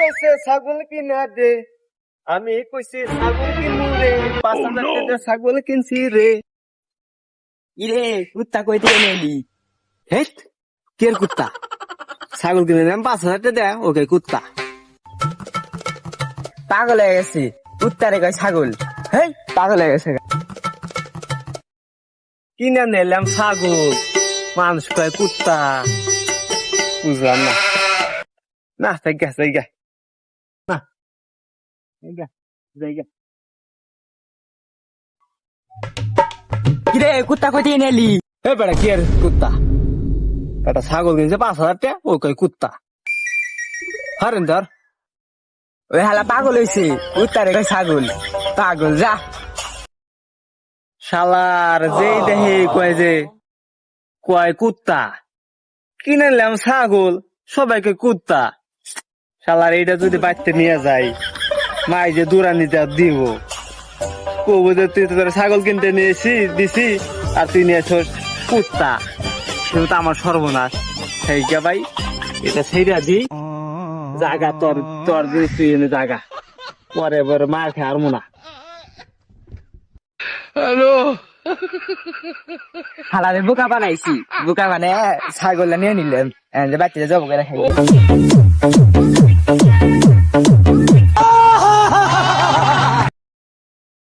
কইছে ছাগল কিনা দে। আমি কইছি ছাগল কিনু রে পাঁচ হাজার টাকা ছাগল কিনছি রে। ইরে কুত্তা কই থেকে নেলি? হেট কের কুত্তা? ছাগল কিনে নিলাম পাঁচ হাজার টাকা দেয় ওকে কুত্তা। পাগল হয়ে গেছে কুত্তারে কয় ছাগল। হেই পাগল হয়ে গেছে। কিনে নিলাম ছাগল মানুষ কয় কুত্তা। বুঝলাম না। না জায়গা না জায়গা জায়গা কিরে কুত্তা কই নেলি এ কি আর কুত্তা একটা ছাগল কিনছে পাঁচ হাজার টাকা ও কয় কুত্তা হারেন ধর ওই হালা পাগল হইছে কুত্তারে কয় ছাগল পাগল যা শালার যেই দেখে কয় যে কয় কুত্তা কিনে নিলাম ছাগল সবাইকে কুত্তা শালার এইটা যদি বাড়তে নিয়ে যাই মাই যে দূরানিতে দিব। কব যে তুই তো তোর ছাগল কিনতে নিয়েছি দিছি আর তুই নিয়েছস কুত্তা। সেটা তো আমার সর্বনাশ। সেই কে ভাই এটা সেইটা দি। জাগা তোর তোর দিয়ে তুই এনে জাগা। পরে পরে মার খেয়ে আর না। হালারে বোকা বানাইছি। বোকা মানে ছাগল নিয়ে নিলাম। বাচ্চাটা জব করে খাই